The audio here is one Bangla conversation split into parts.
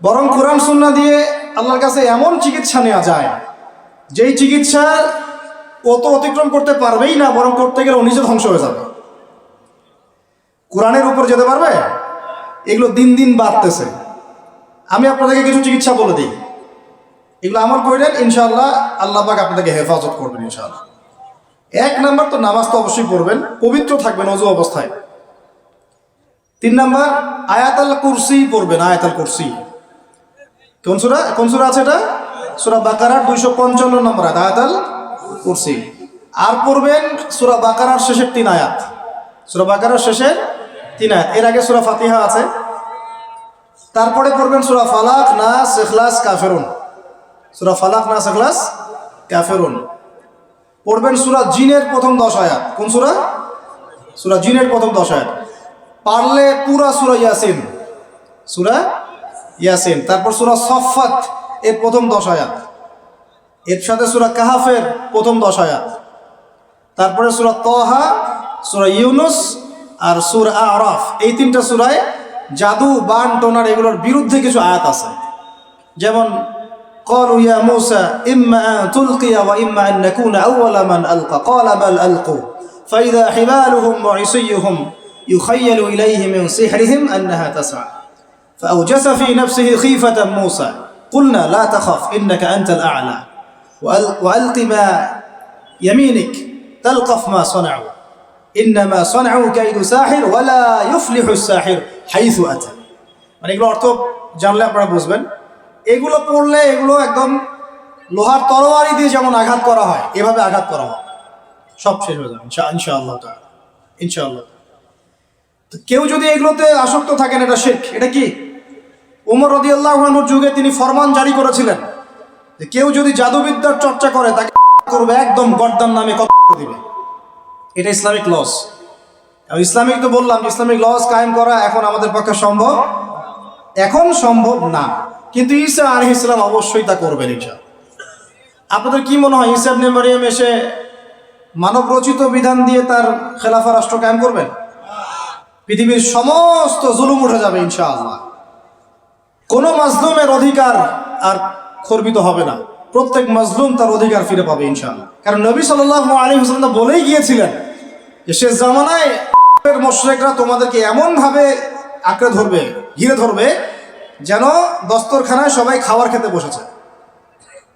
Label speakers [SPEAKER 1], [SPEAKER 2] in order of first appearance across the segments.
[SPEAKER 1] বরং কোরআন সুন্না দিয়ে আল্লাহর কাছে এমন চিকিৎসা নেওয়া যায়, যেই চিকিৎসা ও তো অতিক্রম করতে পারবেই না, বরং করতে গেলে নিজে ধ্বংস হয়ে যাবে। কোরআনের উপর যেতে পারবে? এগুলো দিন দিন বাড়তেছে। আমি আপনাদেরকে কিছু চিকিৎসা বলে দিই। এগুলো আমার কইলেন ইনশাআল্লাহ আল্লাহ পাক আপনাদেরকে হেফাজত করবেন, ইনশাআল্লাহ। এক নাম্বার তো নামাজ তো অবশ্যই পড়বেন, পবিত্র থাকবেন অজু অবস্থায়। তিন নাম্বার, আয়াতাল কুরসি পড়বেন, আয়াতাল কুরসি। কোন সুরা? কোন সুরা আছে এটা? সুরা বাকারার দুইশো পঞ্চান্ন নম্বর আয়াত, আয়াতাল কুরসি। আর পড়বেন সুরা বাকারার শেষের তিন আয়াত। সুরা বাকারার শেষের তিন আয়াত। এর আগে সুরা ফাতিহা আছে। তারপরে পড়বেন সুরা ফালাক না সেখলাস কাফেরুন। সুরা ফালাক না সেখলাস কাফেরুন। পড়বেন সুরা জিনের প্রথম দশ আয়াত। কোন সুরা? সুরা জিনের প্রথম দশ আয়াত। পারলে পুরা সুরা ইয়াসিন। সুরা ইয়াসিন। তারপর সুরা সফাত এর প্রথম দশ আয়াত। এর সাথে সুরা কাহাফের প্রথম দশ আয়াত। তারপরে সুরা তহা সুরা ইউনুস আর সুর আরফ। এই তিনটা সুরায় জাদু, বান, টোনার এগুলোর বিরুদ্ধে কিছু আয়াত আছে। যেমন قالوا يا موسى إما أن تلقي وإما أن نكون أول من ألقى قال بل ألقوا فإذا حبالهم وعصيهم يخيل إليه من سحرهم أنها تسعى فأوجس في نفسه خيفة موسى قلنا لا تخف إنك أنت الأعلى وأل- وألق ما يمينك تلقف ما صنعوا إنما صنعوا كيد ساحر ولا يفلح الساحر حيث أتى মানে এগুলো অর্থ জানলে আপনারা বুঝবেন এগুলো পড়লে এগুলো একদম লোহার তরোয়ারি দিয়ে যেমন আঘাত করা হয় এভাবে আঘাত করা হয় সব শেষ হয়ে যাবে ইনশা- ইনশাআল্লাহ তাআলা। ইনশাআল্লাহ তো কেউ যদি এগুলোতে আসক্ত থাকেন এটা শেখ এটা কি উমর রদি আল্লাহর যুগে তিনি ফরমান জারি করেছিলেন যে কেউ যদি জাদুবিদ্যার চর্চা করে, তাকে করবে একদম গর্দান নামে কত দিবে। এটা ইসলামিক লস। ইসলামিক তো বললাম, ইসলামিক লস কায়েম করা এখন আমাদের পক্ষে সম্ভব। এখন সম্ভব না। কিন্তু ঈসা আলহ ইসলাম অবশ্যই তা করবেন ঈসা আপনাদের কি মনে হয়, ঈসা ইবনে মারিয়াম এসে মানব রচিত বিধান দিয়ে তার খেলাফা রাষ্ট্র কায়েম করবেন? পৃথিবীর সমস্ত জুলুম উঠে যাবে ইনশাআল্লাহ। কোনো মাজলুমের অধিকার আর খর্বিত হবে না। প্রত্যেক মাজলুম তার অধিকার ফিরে পাবে ইনশাআল্লাহ। কারণ নবী সাল্লাহ আলী হোসেন বলেই গিয়েছিলেন যে শেষ জামানায় মোশরেকরা তোমাদেরকে এমনভাবে আঁকড়ে ধরবে, ঘিরে ধরবে যেন দস্তরখানায় সবাই খাবার খেতে বসেছে।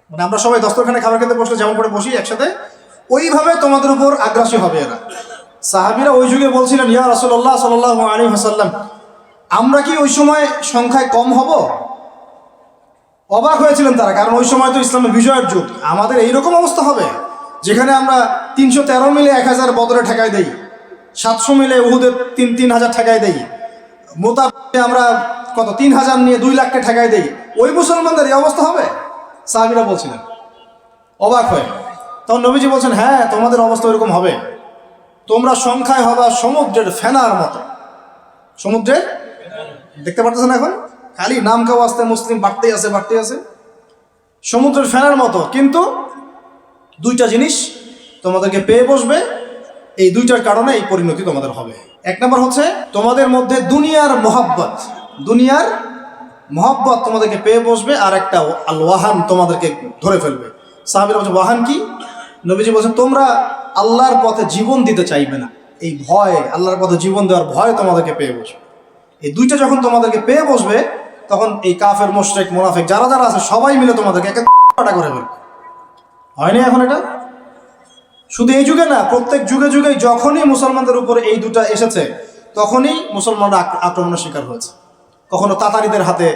[SPEAKER 1] মানে আমরা সবাই দস্তরখানায় খাবার খেতে বসলে যেমন করে বসি একসাথে, ওইভাবে তোমাদের উপর আগ্রাসী হবে এরা। সাহাবিরা ওই যুগে বলছিলেন, ইয়া রাসুল্লাহ সাল আলী হাসাল্লাম আমরা কি ওই সময় সংখ্যায় কম হব? অবাক হয়েছিলেন তারা, কারণ ওই সময় তো ইসলামের বিজয়ের যুগ। আমাদের এইরকম অবস্থা হবে, যেখানে আমরা তিনশো তেরো মিলে এক হাজার বদলে ঠেকায় দেই, সাতশো মিলে উহুদের তিন তিন হাজার ঠেকায় দেই মোতাবে আমরা কত, তিন হাজার নিয়ে দুই লাখকে ঠেকায় দেই। ওই মুসলমানদের এই অবস্থা হবে? সাহাবিরা বলছিলেন। অবাক হয়ে। তখন নবীজি বলছেন হ্যাঁ তোমাদের অবস্থা এরকম হবে। তোমরা সংখ্যায় হবা সমুদ্রের ফেনার মতো। সমুদ্রের দেখতে পারতেছেন এখন? খালি নাম খাও আসতে মুসলিম বাড়তেই আছে বাড়তেই আছে। সমুদ্রের ফেনার মতো, কিন্তু দুইটা জিনিস তোমাদেরকে পেয়ে বসবে। এই দুইটার কারণে এই পরিণতি তোমাদের হবে। এক নম্বর হচ্ছে, তোমাদের মধ্যে দুনিয়ার মহাব্বত দুনিয়ার মহাব্বত তোমাদেরকে পেয়ে বসবে, আর একটা আল ওয়াহান তোমাদেরকে ধরে ফেলবে। সাহাবির বলছে, ওয়াহান কি? নবীজি বলছেন, তোমরা আল্লাহর পথে জীবন দিতে চাইবে না। এই ভয়, আল্লাহর পথে জীবন দেওয়ার ভয় তোমাদেরকে পেয়ে বসবে। এই দুইটা যখন তোমাদেরকে পেয়ে বসবে, তখন এই কাফের, মোশরেক, মোনাফেক যারা যারা আছে, সবাই মিলে তোমাদেরকে একে করে ফেলবে। হয়নি এখন এটা? শুধু এই যুগে না, প্রত্যেক যুগে যুগে যখনই মুসলমানদের উপর এই দুটা এসেছে, তখনই মুসলমানরা আক্রমণের শিকার হয়েছে। কখনো তাতারিদের হাতে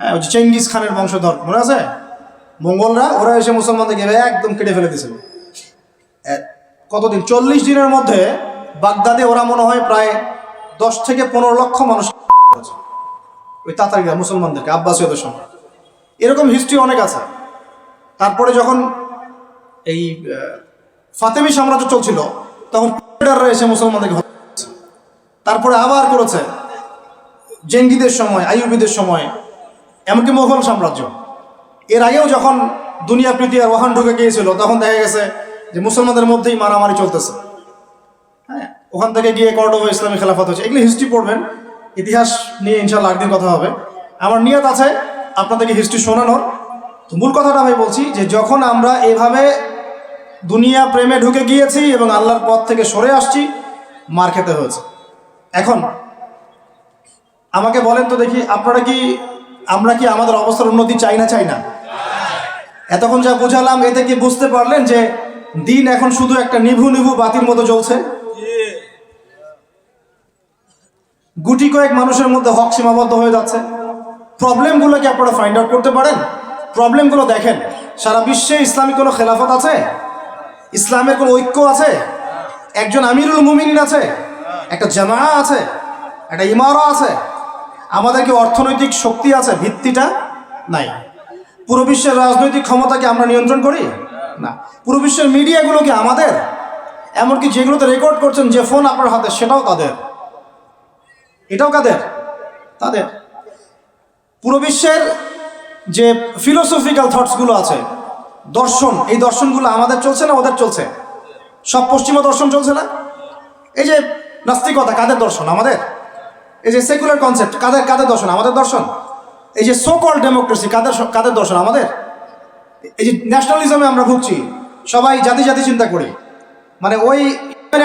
[SPEAKER 1] হ্যাঁ ওই যে চেঙ্গিস খানের বংশধর, মনে আছে? মঙ্গলরা, ওরা এসে মুসলমানদেরকে একদম কেটে ফেলে দিয়েছিল। কতদিন? চল্লিশ দিনের মধ্যে বাগদাদে, ওরা মনে হয় প্রায় দশ থেকে পনেরো লক্ষ মানুষ। ওই তাতারিরা মুসলমানদেরকে, আব্বাসীয়দের সময় এরকম হিস্ট্রি অনেক আছে তারপরে যখন এই ফাতেমি সাম্রাজ্য চলছিল, তখন ক্রুসেডাররা এসে মুসলমানদেরকে হত্যা। তারপরে আবার করেছে, জেঙ্গিদের সময়, আইয়ুবিদের সময়, এমনকি মোগল সাম্রাজ্য এর আগেও যখন দুনিয়া প্রীতি আর ওয়াহান ঢুকে গিয়েছিল, তখন দেখা গেছে যে মুসলমানদের মধ্যেই মারামারি চলতেছে হ্যাঁ ওখান থেকে গিয়ে কর্ডোভা ইসলামী খেলাফত হচ্ছে এগুলো হিস্ট্রি পড়বেন। ইতিহাস নিয়ে ইনশাল্লাহ একদিন কথা হবে। আমার নিয়ত আছে আপনাদেরকে হিস্ট্রি শোনানোর। তো মূল কথাটা আমি বলছি যে যখন আমরা এভাবে দুনিয়া প্রেমে ঢুকে গিয়েছি এবং আল্লাহর পথ থেকে সরে আসছি, মার খেতে হয়েছে। এখন আমাকে বলেন তো দেখি, আপনারা কি, আমরা কি আমাদের অবস্থার উন্নতি চাই না চাই না? এতক্ষণ যা বুঝালাম, এতে কি বুঝতে পারলেন যে দিন এখন শুধু একটা নিভু নিভু বাতির মতো জ্বলছে? গুটি কয়েক মানুষের মধ্যে হক সীমাবদ্ধ হয়ে যাচ্ছে। প্রবলেমগুলো কি আপনারা ফাইন্ড আউট করতে পারেন? প্রবলেমগুলো দেখেন, সারা বিশ্বে ইসলামিক কোনো খেলাফত আছে? ইসলামের কোনো ঐক্য আছে? একজন আমিরুল মুমিনিন আছে? একটা জামা আছে? একটা ইমারা আছে? আমাদের কি অর্থনৈতিক শক্তি আছে? ভিত্তিটা নাই। পুরো বিশ্বের রাজনৈতিক ক্ষমতাকে আমরা নিয়ন্ত্রণ করি? না। পুরো বিশ্বের মিডিয়াগুলো কি আমাদের? এমনকি যেগুলোতে রেকর্ড করছেন যে ফোন আপনার হাতে, সেটাও তাদের। এটাও কাদের? তাদের। পুরো বিশ্বের যে ফিলোসফিক্যাল থটসগুলো আছে, দর্শন, এই দর্শনগুলো আমাদের চলছে না ওদের চলছে? সব পশ্চিমা দর্শন চলছে না? এই যে নাস্তিকতা, কাদের দর্শন? আমাদের? এই যে সেকুলার কনসেপ্ট কাদের কাদের দর্শন? আমাদের দর্শন? এই যে সোকল ডেমোক্রেসি কাদের কাদের দর্শন? আমাদের? এই যে ন্যাশনালিজমে আমরা ভুগছি, সবাই জাতি জাতি চিন্তা করি। মানে ওই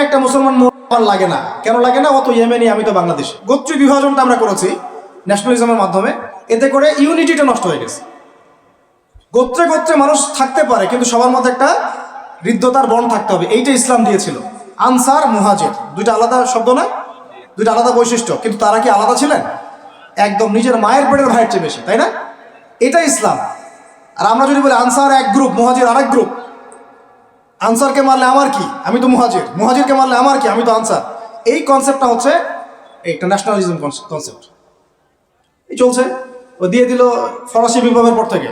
[SPEAKER 1] একটা মুসলমান আমার লাগে না। কেন লাগে না? অত ইয়েমেনি, আমি তো বাংলাদেশ। গোত্র বিভাজনটা আমরা করেছি ন্যাশনালিজমের মাধ্যমে। এতে করে ইউনিটিটা নষ্ট হয়ে গেছে। গোত্রে গোত্রে মানুষ থাকতে পারে, কিন্তু সবার মধ্যে একটা হৃদ্যতার বন থাকতে হবে। এইটা ইসলাম দিয়েছিল। আনসার, মুহাজির। দুইটা আলাদা শব্দ নয় দুইটা আলাদা বৈশিষ্ট্য। কিন্তু তারা কি আলাদা ছিলেন? একদম নিজের মায়ের পেটের ভাইয়ের চেয়ে বেশি, তাই না? এটা ইসলাম। আর আমরা যদি বলি আনসার এক গ্রুপ, মুহাজির আরেক গ্রুপ আনসারকে মারলে আমার কি? আমি তো মুহাজির। মুহাজিরকে মারলে আমার কি? আমি তো আনসার। এই কনসেপ্টটা হচ্ছে একটা ন্যাশনালিজম কনসেপ্ট এই চলছে। ও দিয়ে দিল ফরাসি বিপ্লবের পর থেকে।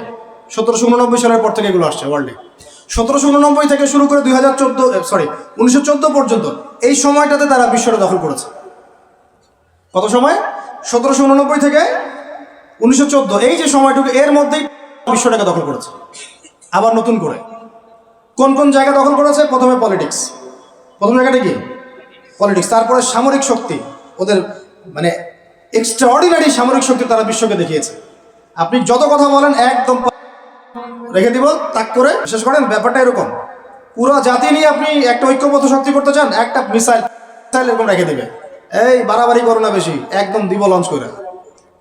[SPEAKER 1] সতেরোশো উননব্বই সালের পর থেকে এগুলো আসছে ওয়ার্ল্ডে সতেরোশো উননব্বই থেকে শুরু করে দুই হাজার চোদ্দ সরি উনিশশো চোদ্দ পর্যন্ত এই সময়টাতে তারা বিশ্বটা দখল করেছে। কত সময়? সতেরোশো উননব্বই থেকে উনিশশো চোদ্দ। এই যে সময়টুকু, এর মধ্যেই বিশ্বটাকে দখল করেছে। আবার নতুন করে। কোন কোন জায়গা দখল করেছে? প্রথমে পলিটিক্স প্রথম জায়গাটা কি? পলিটিক্স তারপরে সামরিক শক্তি। ওদের মানে এক্সট্রাঅর্ডিনারি সামরিক শক্তি তারা বিশ্বকে দেখিয়েছে। আপনি যত কথা বলেন, একদম রেখে দিব, তাক করে। বিশেষ করেন, ব্যাপারটা এরকম। পুরো জাতি নিয়ে আপনি একটা ঐক্যবদ্ধ শক্তি করতে চান, একটা মিসাইল মিসাইল এরকম রেখে দেবে। এই, বাড়াবাড়ি করো না বেশি, একদম দিব লঞ্চ করে।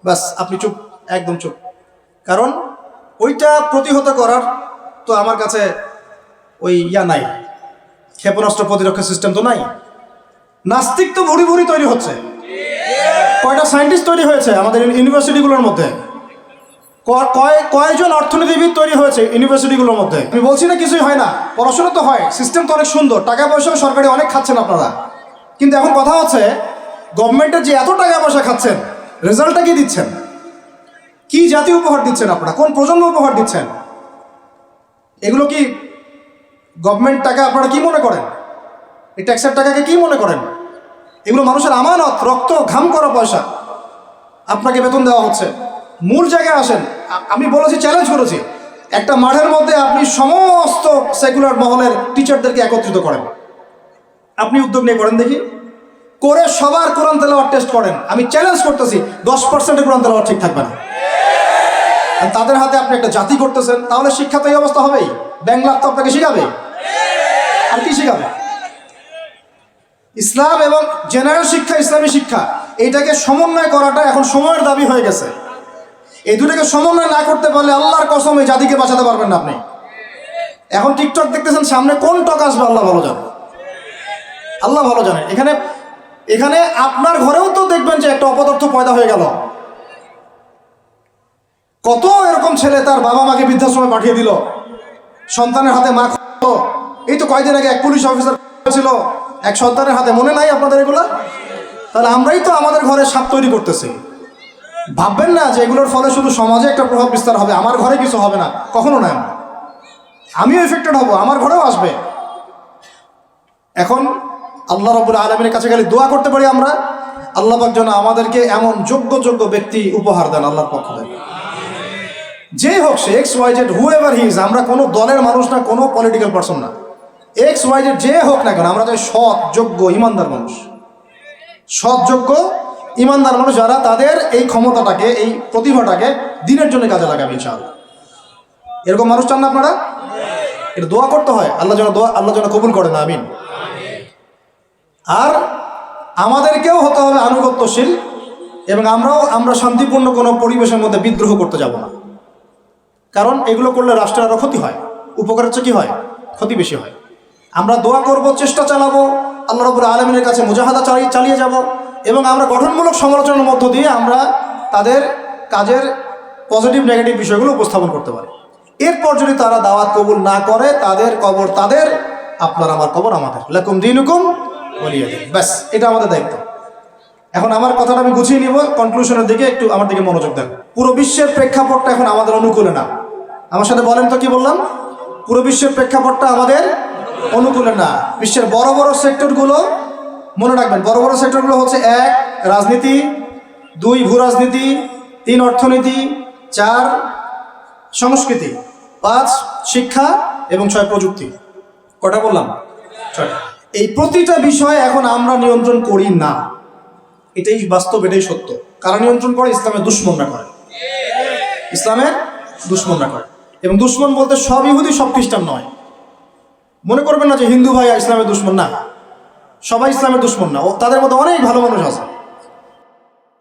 [SPEAKER 1] বাস আপনি চুপ, একদম চুপ। কারণ, ওইটা প্রতিহত করার তো আমার কাছে ওই ইয়া নাই। ক্ষেপণাস্ত্র প্রতিরক্ষা সিস্টেম তো নাই। নাস্তিক তো ভুড়ি ভুড়ি তৈরি হচ্ছে। কয়টা সায়েন্টিস্ট তৈরি হয়েছে আমাদের ইউনিভার্সিটিগুলোর মধ্যে? কয়, কয়জন অর্থনীতিবিদ তৈরি হয়েছে ইউনিভার্সিটিগুলোর মধ্যে? আমি বলছি না কিছুই হয় না। পড়াশোনা তো হয় সিস্টেম তো অনেক সুন্দর। টাকা পয়সাও সরকারি অনেক খাচ্ছেন আপনারা। কিন্তু এখন কথা হচ্ছে গভর্নমেন্টের যে এত টাকা পয়সা খাচ্ছেন রেজাল্টটা কি দিচ্ছেন? কি জাতীয় উপহার দিচ্ছেন আপনারা? কোন প্রজন্ম উপহার দিচ্ছেন? এগুলো কি গভর্নমেন্ট টাকা আপনারা কি মনে করেন? এই ট্যাক্সের টাকাকে কি মনে করেন? এগুলো মানুষের আমানত, রক্ত, ঘাম করা পয়সা। আপনাকে বেতন দেওয়া হচ্ছে। মূল জায়গায় আসেন। আমি বলেছি চ্যালেঞ্জ করেছি। একটা মাঠের মধ্যে আপনি সমস্ত সেকুলার মহলের টিচারদেরকে একত্রিত করেন। আপনি উদ্যোগ নিয়ে করেন দেখি। করে সবার কোরআন তেলাওয়ার টেস্ট করেন। আমি চ্যালেঞ্জ করতেছি, দশ পার্সেন্টের কোরআন তেলাওয়ার ঠিক থাকবে না। তাদের হাতে আপনি একটা জাতি করতেছেন, তাহলে শিক্ষা তো এই অবস্থা হবেই। ব্যাংলার তো আপনাকে শিখাবে। আর কি শিখাবে? ইসলাম এবং জেনারেল শিক্ষা, ইসলামী শিক্ষা, এইটাকে সমন্বয় করাটা এখন সময়ের দাবি হয়ে গেছে। এই দুটাকে সমন্বয় না করতে পারলে আল্লাহর কসম এই জাতিকে বাঁচাতে পারবেন না আপনি। এখন টিকটক দেখতেছেন, সামনে কোন টক আসবে? আল্লাহ ভালো জানে। আল্লাহ ভালো জানে। এখানে এখানে আপনার ঘরেও তো দেখবেন যে একটা অপদার্থ পয়দা হয়ে গেল। কত এরকম ছেলে তার বাবা মাকে বৃদ্ধাশ্রমে পাঠিয়ে দিল, সন্তানের হাতে মা খাওয়ালো। এই তো কয়দিন আগে এক পুলিশ অফিসার ছিল, এক সন্তানের হাতে। মনে নাই আপনাদের এগুলো? তাহলে আমরাই তো আমাদের ঘরে সাপ তৈরি করতেছি। ভাববেন না যে এগুলোর ফলে শুধু সমাজে একটা প্রভাব বিস্তার হবে, আমার ঘরে কিছু হবে না। কখনো না। আমিও এফেক্টেড হব, আমার ঘরেও আসবে। এখন আল্লাহ রবুল আলমের কাছে খালি দোয়া করতে পারি আমরা। আল্লাহ পাক যেন আমাদেরকে এমন যোগ্য যোগ্য ব্যক্তি উপহার দেন আল্লাহর পক্ষ থেকে। যে হোক সে X Y Z whoever his আমরা কোনো দলের মানুষ না, কোনো পলিটিক্যাল পার্সন না। এক্স ওয়াই জেড যে হোক না কেন, আমরা চাই সৎ, যোগ্য, ইমানদার মানুষ। সৎ, যোগ্য, ইমানদার মানুষ যারা, তাদের এই ক্ষমতাটাকে, এই প্রতিভাটাকে দিনের জন্য কাজে লাগাবে, ইনশাআল্লাহ। এরকম মানুষ চান না আপনারা? এটা দোয়া করতে হয়, আল্লাহ যেন দোয়া, আল্লাহ যেন কবুল করে না আমিন। আর আমাদেরকেও হতে হবে আনুগত্যশীল, এবং আমরাও, আমরা শান্তিপূর্ণ কোনো পরিবেশের মধ্যে বিদ্রোহ করতে যাব না। কারণ এগুলো করলে রাষ্ট্রের আরও ক্ষতি হয়। উপকার হচ্ছে কী হয়? ক্ষতি বেশি হয়। আমরা দোয়া করব, চেষ্টা চালাবো, আল্লাহ রবুর আলমিনের কাছে মুজাহাদা চালিয়ে চালিয়ে যাব এবং আমরা গঠনমূলক সমালোচনার মধ্য দিয়ে আমরা তাদের কাজের পজিটিভ, নেগেটিভ বিষয়গুলো উপস্থাপন করতে পারি। এরপর যদি তারা দাওয়াত কবুল না করে, তাদের কবর তাদের, আপনার আমার কবর আমাদের। লাকুম দিন হুকুম বলিয়ে দিন। ব্যাস, এটা আমাদের দায়িত্ব। এখন আমার কথাটা আমি গুছিয়ে নিব কনক্লুশনের দিকে একটু আমার দিকে মনোযোগ দেন। পুরো বিশ্বের প্রেক্ষাপটটা এখন আমাদের অনুকূলে না। আমার সাথে বলেন তো কি বললাম? পুরো বিশ্বের প্রেক্ষাপটটা আমাদের অনুকূলে না। বিশ্বের বড় বড় সেক্টরগুলো, মনে রাখবেন, বড় বড় সেক্টরগুলো হচ্ছে এক, রাজনীতি, দুই ভূ রাজনীতি তিন, অর্থনীতি, চার, সংস্কৃতি, পাঁচ, শিক্ষা এবং ছয়, প্রযুক্তি। কটা বললাম? এই প্রতিটা বিষয় এখন আমরা নিয়ন্ত্রণ করি না। এটাই বাস্তব, এটাই সত্য। কারা নিয়ন্ত্রণ করে? ইসলামের দুশ্মনরা করে। ইসলামের দুশ্মনরা করে। এবং দুশ্মন বলতে সব ইহুদি, সব খ্রিস্টান নয়। মনে করবেন না যে হিন্দু ভাই ইসলামের দুশ্মন, না। সবাই ইসলামের দুশ্মন না। তাদের মধ্যে অনেক ভালো মানুষ আছে।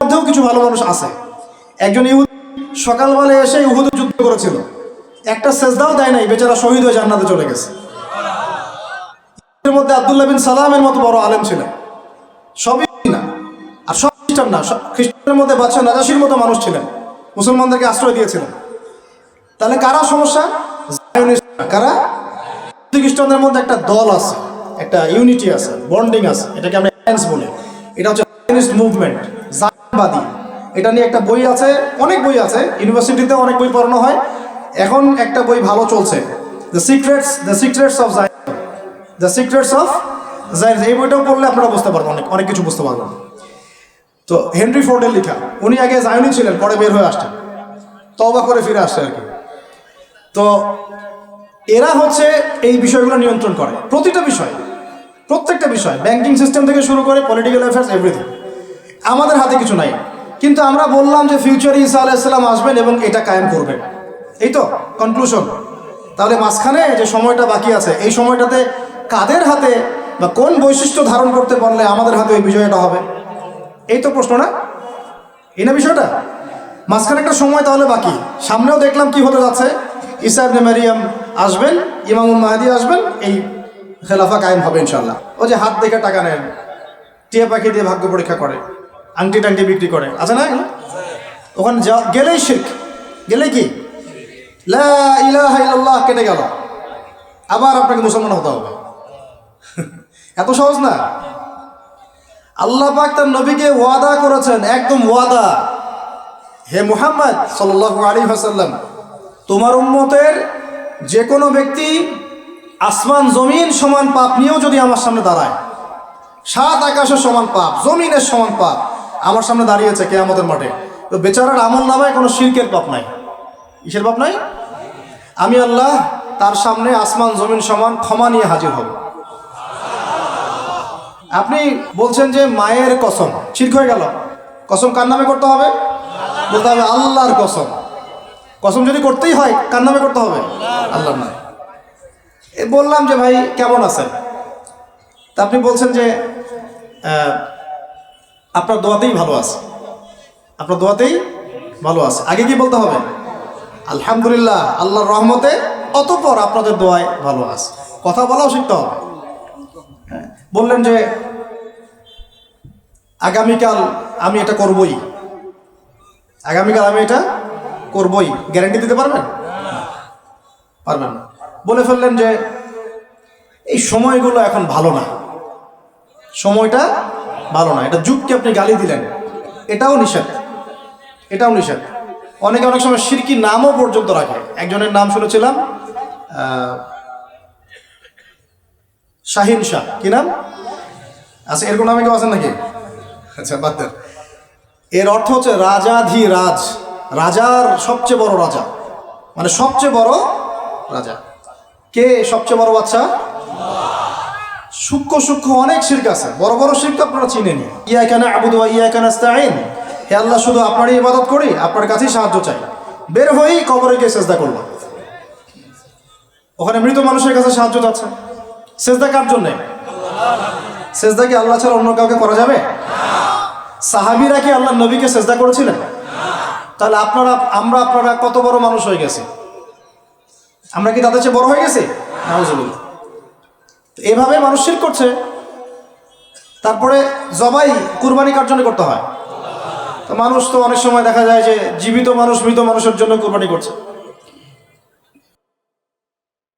[SPEAKER 1] মধ্যেও কিছু ভালো মানুষ আছে। একজন ইহুদি সকালবেলা এসে ইহুদ যুদ্ধ করেছিল। একটা সেজদাও দেয় নাই, বেচারা শহীদ হয়ে জান্নাতে চলে গেছে। মধ্যে আবদুল্লাহ বিন সালামের মতো বড় আলেম ছিলেন সবই না, আর সব খ্রিস্টান না। সব খ্রিস্টানের মধ্যে বাচ্চা নাজাসির মতো মানুষ ছিলেন। মুসলমানদেরকে আশ্রয় দিয়েছিলেন। তাহলে কারা সমস্যা? কারা? খ্রিস্টানদের মধ্যে একটা দল আছে, একটা ইউনিটি আছে বন্ডিং আছে, এটাকে আমরা অ্যালায়েন্স বলি। এটা হচ্ছে জায়নিস্ট মুভমেন্ট জায়নবাদী এটা নিয়ে একটা বই আছে, অনেক বই আছে ইউনিভার্সিটিতে অনেক বই পড়ানো হয়। এখন একটা বই ভালো চলছে the secrets the secrets of Zion the secrets of Zion এই বইটাও পড়লে আপনারা বুঝতে পারবেন, অনেক অনেক কিছু বুঝতে পারবেন। তো হেনরি ফোর্ডের লেখা, উনি আগে জায়নি ছিলেন, পরে বের হয়ে আসছেন। তবা করে ফিরে আসছে আর কি। তো এরা হচ্ছে এই বিষয়গুলো নিয়ন্ত্রণ করে। প্রতিটা বিষয়, প্রত্যেকটা বিষয় ব্যাংকিং সিস্টেম থেকে শুরু করে পলিটিক্যাল অ্যাফেয়ার্স এভরিথিং আমাদের হাতে কিছু নাই। কিন্তু আমরা বললাম যে ফিউচারে ঈসা আলাইসাল্লাম আসবেন এবং এটা কায়েম করবেন। এই তো কনক্লুশন তাহলে মাঝখানে যে সময়টা বাকি আছে, এই সময়টাতে কাদের হাতে বা কোন বৈশিষ্ট্য ধারণ করতে পারলে আমাদের হাতে ওই বিজয়টা হবে? এই তো প্রশ্ন না? এই না বিষয়টা? মাঝখানে একটা সময় তাহলে বাকি। সামনেও দেখলাম কি হতে যাচ্ছে। ইসা ইবনে মারিয়াম আসবেন ইমামুল মাহাদি আসবেন, এই খেলাফা কায়েম হবে ইনশাল্লাহ ও যে হাত দেখে টাকা নেন, টিয়া পাখি দিয়ে ভাগ্য পরীক্ষা করে, আংটি টাংটি বিক্রি করে। আছে না? ওখানে যা- গেলেই শিখ গেলেই কি? লা ইলাহা ইল্লাল্লাহ কেটে গেল। আবার আপনাকে মুসলমান হতে হবে। এত সহজ না? আল্লাহ পাক তার নবীকে ওয়াদা করেছেন, একদম ওয়াদা। হে মুহাম্মদ সাল্লাল্লাহু আলাইহি ওয়াসাল্লাম তোমার উম্মতের যে কোনো ব্যক্তি আসমান, জমিন সমান পাপ নিয়েও যদি আমার সামনে দাঁড়ায়, সাত আকাশের সমান পাপ, জমিনের সমান পাপ, আমার সামনে দাঁড়িয়েছে কেয়ামতের মাঠে, তো বেচারার আমল নামায় কোনো শিরকের পাপ নাই। ইসের পাপ নাই? আমি আল্লাহ তার সামনে আসমান, জমিন সমান ক্ষমা নিয়ে হাজির হব। আপনি বলছেন যে মায়ের কসম, শির্ক হয়ে গেল। কসম কার নামে করতে হবে? বলতে হবে আল্লাহর কসম। কসম যদি করতেই হয় কার নামে করতে হবে? আল্লাহর নামে। এ বললাম যে ভাই কেমন আছেন? তা আপনি বলছেন যে আপনার দোয়াতেই ভালো আছে। আপনার দোয়াতেই ভালো আছে। আগে কি বলতে হবে? আলহামদুলিল্লাহ আল্লাহর রহমতে অতপর আপনাদের দোয়ায় ভালো আছে। কথা বলাও শিখতে হবে। হ্যাঁ, বললেন যে আগামীকাল আমি এটা করবই। আগামীকাল আমি এটা করবই? গ্যারান্টি দিতে পারবেন? পারবেন না। বলে ফেললেন যে, এই সময়গুলো এখন ভালো না। সময়টা ভালো না। এটা যুগকে আপনি গালি দিলেন। এটাও নিষেধ। এটাও নিষেধ। অনেকে অনেক সময় সিরকি নামও পর্যন্ত রাখে। একজনের নাম শুনেছিলাম শাহিন শাহ। কি নাম? আচ্ছা এরকম নামে কেউ আছেন নাকি? আচ্ছা বাদ এর অর্থ হচ্ছে রাজাধি রাজ রাজার সবচেয়ে বড় রাজা। মানে সবচেয়ে বড় রাজা। কে সবচেয়ে বড় বাচ্চা সূক্ষ্ম সূক্ষ্ম অনেক শির্ক আছে। বড় বড় শির্ক আপনারা চিনেনি ইয়া কেন আবুদু ইয়া কেন আস্তাইন হে আল্লাহ, শুধু আপনারই ইবাদত করি, আপনার কাছেই সাহায্য চাই। বের হয়েই কবরে গিয়ে সেজদা করল ওখানে মৃত মানুষের কাছে সাহায্য চাচ্ছে সেজদা কার জন্যে? সেজদা কি আল্লাহ ছাড়া অন্য কাউকে করা যাবে? সাহাবিরা কি আল্লাহ নবীকে সেজদা করেছিলেন? তাহলে আপনারা, আমরা আপনারা কত বড় মানুষ হয়ে গেছে? আমরা কি তাদের চেয়ে বড় হয়ে গেছি? এভাবে মানুষ শির করছে। তারপরে জবাই কুরবানি কার জন্য করতে হয়? তো মানুষ তো অনেক সময় দেখা যায় যে জীবিত মানুষ মৃত মানুষের জন্য কুরবানি করছে।